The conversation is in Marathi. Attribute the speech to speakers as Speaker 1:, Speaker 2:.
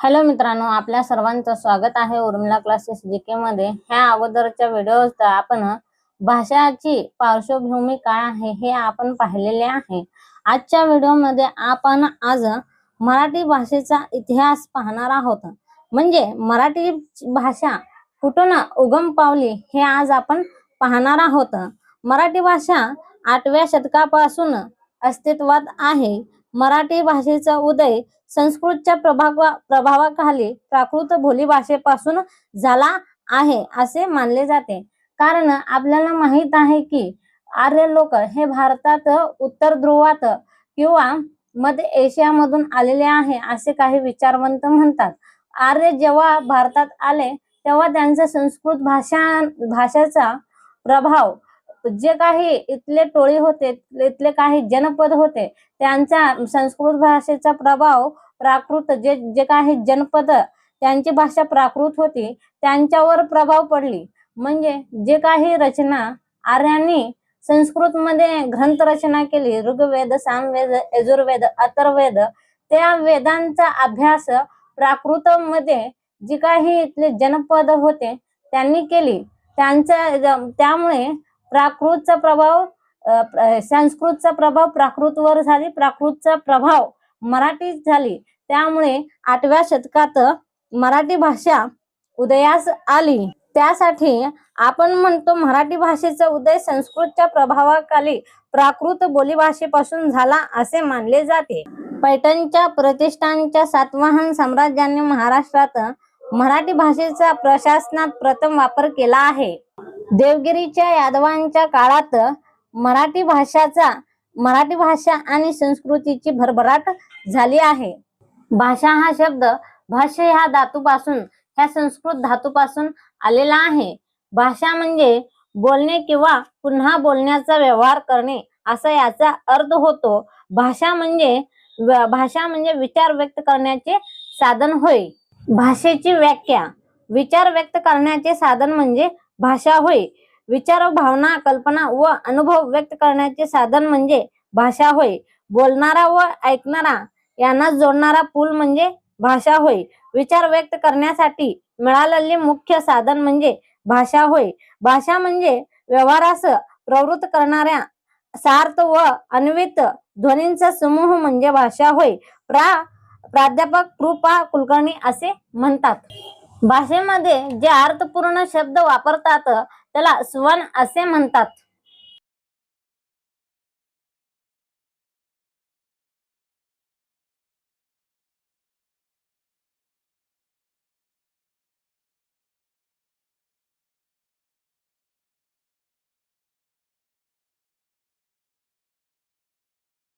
Speaker 1: हॅलो मित्रांनो आपल्या सर्वांचं स्वागत आहे उर्मिला क्लासेस जी के मध्ये. ह्या अगोदरच्या व्हिडिओ आपण भाषाची पार्श्वभूमी काय आहे हे आपण पाहिलेले आहे. आजच्या व्हिडिओमध्ये आपण आज मराठी भाषेचा इतिहास पाहणार आहोत. म्हणजे मराठी भाषा कुठून उगम पावली हे आज आपण पाहणार आहोत. मराठी भाषा आठव्या शतकापासून अस्तित्वात आहे. मराठी भाषेचा उदय संस्कृतच्या प्रभावा प्रभावाखाली प्राकृत बोली भाषेपासून झाला आहे असे मानले जाते. कारण आपल्याला माहीत आहे की आर्य लोक हे भारतात उत्तर ध्रुवात किंवा मध्य एशियामधून आलेले आहे असे काही विचारवंत म्हणतात. आर्य जेव्हा भारतात आले तेव्हा त्यांचा संस्कृत भाषा भाषेचा प्रभाव जे काही इथले टोळी होते इथले काही जनपद होते त्यांचा संस्कृत भाषेचा प्रभाव प्राकृत जे जे काही जनपद त्यांची भाषा प्राकृत होती त्यांच्यावर प्रभाव पडली. म्हणजे जे काही रचना आर्यांनी संस्कृतमध्ये ग्रंथ रचना केली ऋग्वेद सामवेद यजुर्वेद अतर्वेद त्या वेदांचा अभ्यास प्राकृतमध्ये जी काही इथले जनपद होते त्यांनी केली. त्यांचा त्यामुळे प्राकृतचा प्रभाव संस्कृतचा प्रभाव प्राकृतवर झाली प्राकृतचा प्रभाव मराठीत झाली. त्यामुळे आठव्या शतकात मराठी भाषा उदयास आली. त्यासाठी आपण म्हणतो मराठी भाषेचा उदय संस्कृतच्या प्रभावाखाली प्राकृत बोलीभाषेपासून झाला असे मानले जाते. पैठणच्या प्रतिष्ठानच्या सातवाहन साम्राज्याने महाराष्ट्रात मराठी भाषेचा प्रशासनात प्रथम वापर केला आहे. देवगिरीच्या यादवांच्या काळात मराठी भाषाचा मराठी भाषा आणि संस्कृतीची भरभराट झाली आहे. भाषा हा शब्द भाष्य ह्या धातूपासून ह्या संस्कृत धातूपासून आलेला आहे. भाषा म्हणजे बोलणे किंवा पुन्हा बोलण्याचा व्यवहार करणे असा याचा अर्थ होतो. भाषा म्हणजे भाषा म्हणजे विचार व्यक्त करण्याचे साधन होय. भाषेची व्याख्या विचार व्यक्त करण्याचे साधन म्हणजे भाषा होय. विचार भावना कल्पना व अनुभव व्यक्त करण्याचे साधन म्हणजे भाषा होय. बोलणारा व ऐकणारा यांना जोडणारा पूल म्हणजे भाषा होय. विचार व्यक्त करण्यासाठी मिळालेले मुख्य साधन म्हणजे भाषा होय. भाषा म्हणजे व्यवहारास प्रवृत्त करणाऱ्या सार्थ व अन्वित ध्वनींचा समूह म्हणजे भाषा होय. प्रा प्राध्यापक कृपा कुलकर्णी असे म्हणतात. भाषेमध्ये जे अर्थपूर्ण शब्द वापरतात त्याला स्वन असे म्हणतात.